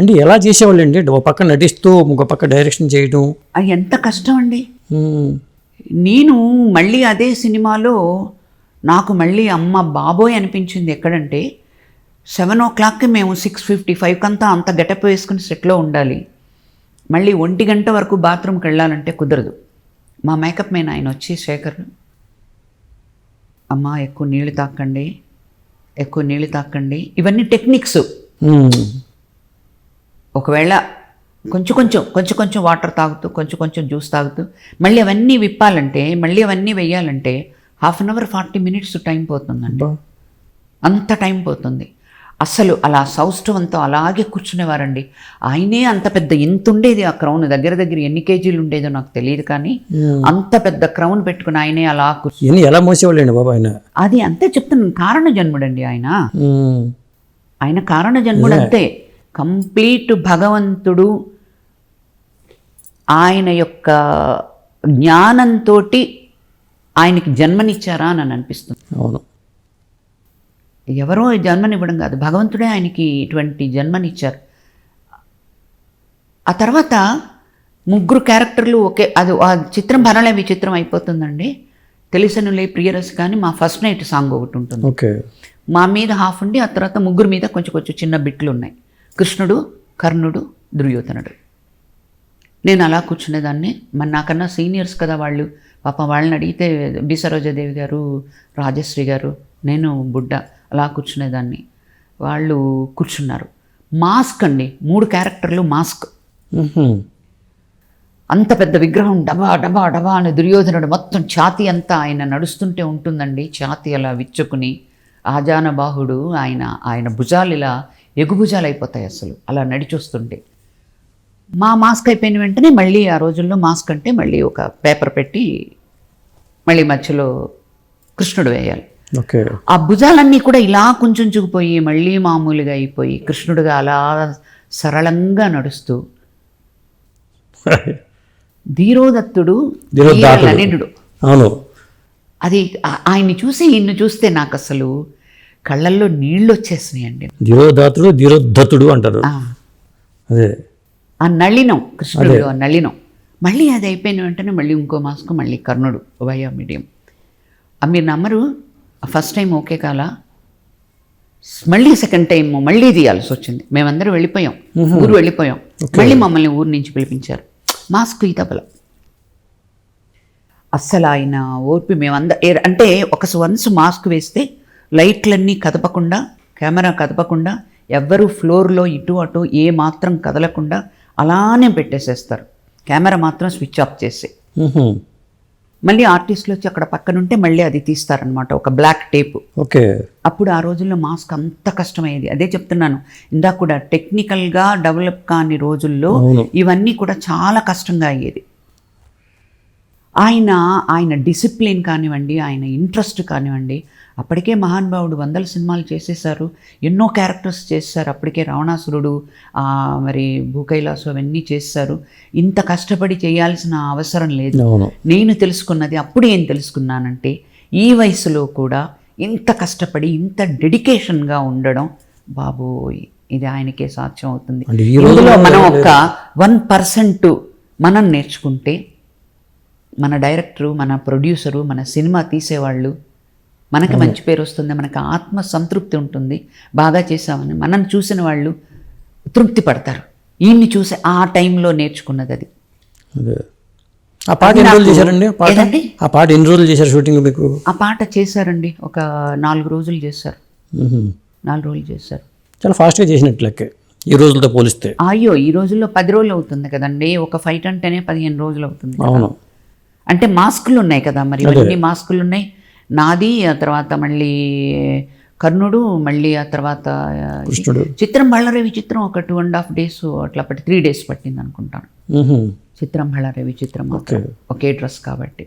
అంటే ఎలా చేసేవాళ్ళండి ఒక పక్క నటిస్తూ ఒక పక్క డైరెక్షన్ చేయడం అది ఎంత కష్టం అండి. నేను మళ్ళీ అదే సినిమాలో నాకు మళ్ళీ అమ్మ బాబోయ్ అనిపించింది ఎక్కడంటే సెవెన్ ఓ క్లాక్కి మేము సిక్స్ ఫిఫ్టీ ఫైవ్ కంతా అంత గెటప్ వేసుకుని సెట్లో ఉండాలి. మళ్ళీ ఒంటి గంట వరకు బాత్రూమ్కి వెళ్ళాలంటే కుదరదు. మా మేకప్ మ్యాన్ ఆయన వచ్చి శేఖర్ అమ్మ ఎక్కువ నీళ్ళు తాకండి ఎక్కువ నీళ్ళు తాకండి ఇవన్నీ టెక్నిక్స్. ఒకవేళ కొంచెం కొంచెం కొంచెం కొంచెం వాటర్ తాగుతూ కొంచెం కొంచెం జ్యూస్ తాగుతూ మళ్ళీ అవన్నీ విప్పాలంటే మళ్ళీ అవన్నీ వెయ్యాలంటే half an hour forty minutes time పోతుందండి. అంత టైం పోతుంది. అసలు అలా సౌష్ఠవంతో అలాగే కూర్చునేవారండి. ఆయనే అంత పెద్ద ఇంత ఉండేది ఆ క్రౌన్ దగ్గర దగ్గర ఎన్ని కేజీలు ఉండేదో నాకు తెలియదు కానీ ఉమ్. అంత పెద్ద క్రౌన్ పెట్టుకుని ఆయనే అలా కూర్చు ఇవన్నీ ఎలా మోసేవాళ్ళండి బాబా ఆయన? అది అంతే చెప్తున్నాను కారణ జన్ముడండి ఆయన. ఉమ్, ఆయన కారణ జన్ముడు అంతే. కంప్లీట్ భగవంతుడు ఆయన యొక్క జ్ఞానంతో ఆయనకి జన్మనిచ్చారా అని అనిపిస్తుంది. అవును. ఎవరో జన్మనివ్వడం కాదు. భగవంతుడే ఆయనకి ఇటువంటి జన్మనిచ్చారు. ఆ తర్వాత ముగ్గురు క్యారెక్టర్లు ఒకే అది ఆ చిత్రం భరణలే విచిత్రం అయిపోతుందండి. తెలిసనులే ప్రియరస్ కానీ మా ఫస్ట్ నైట్ సాంగ్ ఒకటి ఉంటుంది. ఓకే. మా మీద హాఫ్ ఉండి ఆ తర్వాత ముగ్గురు మీద కొంచెం కొంచెం చిన్న బిట్లు ఉన్నాయి కృష్ణుడు కర్ణుడు దుర్యోధనుడు. నేను అలా కూర్చునేదాన్ని మరి నాకన్నా సీనియర్స్ కదా వాళ్ళు. పాప వాళ్ళని అడిగితే బి సరోజాదేవి గారు రాజశ్రీ గారు నేను బుడ్డ అలా కూర్చునేదాన్ని. వాళ్ళు కూర్చున్నారు. మాస్క్ అండి మూడు క్యారెక్టర్లు మాస్క్. అంత పెద్ద విగ్రహం డబా డబా డబా అని దుర్యోధనుడు మొత్తం ఛాతి అంతా ఆయన నడుస్తుంటే ఉంటుందండి. ఛాతి అలా విచ్చుకుని ఆజానబాహుడు ఆయన ఆయన భుజాలు ఇలా ఎగుభుజాలు అయిపోతాయి అసలు అలా నడిచొస్తుంటే. మా మాస్క్ అయిపోయిన వెంటనే మళ్ళీ ఆ రోజుల్లో మాస్క్ అంటే మళ్ళీ ఒక పేపర్ పెట్టి మళ్ళీ మధ్యలో కృష్ణుడు వేయాలి. ఓకే. ఆ భుజాలన్నీ కూడా ఇలా కొంచెం చుగిపోయి మళ్ళీ మామూలుగా అయిపోయి కృష్ణుడుగా అలా సరళంగా నడుస్తూ ధీరోదత్తుడు ధీరోదాత్తుడు. అవును. అది ఆయన్ని చూసి ఇన్ను చూస్తే నాకు అసలు కళ్ళల్లో నీళ్ళు వచ్చేసినాయండి ధీరోదాతుడు ధీరోద్ధతుడు అంటారు. అదే. ఆ నళినం కృష్ణుడు ఆ నళినం. మళ్ళీ అది అయిపోయిన వెంటనే మళ్ళీ ఇంకో మాస్క్ మళ్ళీ కర్ణుడు వయా మీడియం. మీరు నమ్మరు ఫస్ట్ టైం ఓకే కాల? మళ్ళీ సెకండ్ టైం మళ్ళీ తీయాల్సి వచ్చింది. మేమందరం వెళ్ళిపోయాం. ఊరు వెళ్ళిపోయాం. మళ్ళీ మమ్మల్ని ఊరు నుంచి పిలిపించారు. మాస్క్ ఈ తబల. అస్సలు ఆయన ఓర్పి మేమంద ఏ- అంటే ఒక వన్స్ మాస్క్ వేస్తే లైట్లన్నీ కదపకుండా కెమెరా కదపకుండా ఎవ్వరూ ఫ్లోర్లో ఇటు అటు ఏ మాత్రం కదలకుండా అలానే పెట్టేసేస్తారు. కెమెరా మాత్రం స్విచ్ ఆఫ్ చేసి. మళ్ళీ ఆర్టిస్టులు వచ్చి అక్కడ పక్కన ఉంటే మళ్ళీ అది తీస్తారనమాట ఒక బ్లాక్ టేప్. ఓకే. అప్పుడు ఆ రోజుల్లో మాస్క్ అంత కష్టమయ్యేది. అదే చెప్తున్నాను ఇందాక కూడా టెక్నికల్గా డెవలప్ కాని రోజుల్లో. ఇవన్నీ కూడా చాలా కష్టంగా అయ్యేది. ఆయన ఆయన డిసిప్లిన్ కానివ్వండి ఆయన ఇంట్రెస్ట్ కానివ్వండి అప్పటికే మహానుభావుడు వందల సినిమాలు చేసేసారు ఎన్నో క్యారెక్టర్స్ చేశారు అప్పటికే రావణాసురుడు మరి భూకైలాసు అవన్నీ చేశారు ఇంత కష్టపడి చేయాల్సిన అవసరం లేదు. నేను తెలుసుకున్నది అప్పుడు ఏం తెలుసుకున్నానంటే ఈ వయసులో కూడా ఇంత కష్టపడి ఇంత డెడికేషన్గా ఉండడం బాబోయ్! ఇది ఆయనకే సాధ్యం అవుతుంది. ఇందులో మనం ఒక వన్ పర్సెంట్ మనం నేర్చుకుంటే మన డైరెక్టరు మన ప్రొడ్యూసరు మన సినిమా తీసేవాళ్ళు మనకి మంచి పేరు వస్తుంది మనకి ఆత్మ సంతృప్తి ఉంటుంది బాగా చేసామని మనం చూసిన వాళ్ళు తృప్తి పడతారు. ఈయన్ని చూసి ఆ టైంలో నేర్చుకున్నది అది. ఆ పాట ఎన్ని రోజులు చేశారండి? ఆ పాట? ఏదండి? ఆ పాట ఎన్ని రోజులు చేశారు షూటింగ్ మీకు? ఆ పాట చేశారండి ఒక నాలుగు రోజులు చేశారు. నాలుగు రోజులు చేశారు. చాలా ఫాస్ట్గా చేసినట్టు లెక్కే ఈ రోజులతో పోలిస్తే. అయ్యో ఈ రోజుల్లో పది రోజులు అవుతుంది కదండి ఒక ఫైట్ అంటేనే పదిహేను రోజులు అవుతుంది. అవును. అంటే మాస్కులు ఉన్నాయి కదా మరి ఇవన్నీ మాస్కులు ఉన్నాయి? నాది ఆ తర్వాత మళ్ళీ కర్ణుడు మళ్ళీ ఆ తర్వాత చిత్రం బళ్ళారవి చిత్రం ఒక టూ అండ్ హాఫ్ డేస్ అట్లా పట్టి త్రీ డేస్ పట్టింది అనుకుంటాను. చిత్రం బళ్ళారవి చిత్రం ఒకే డ్రెస్ కాబట్టి.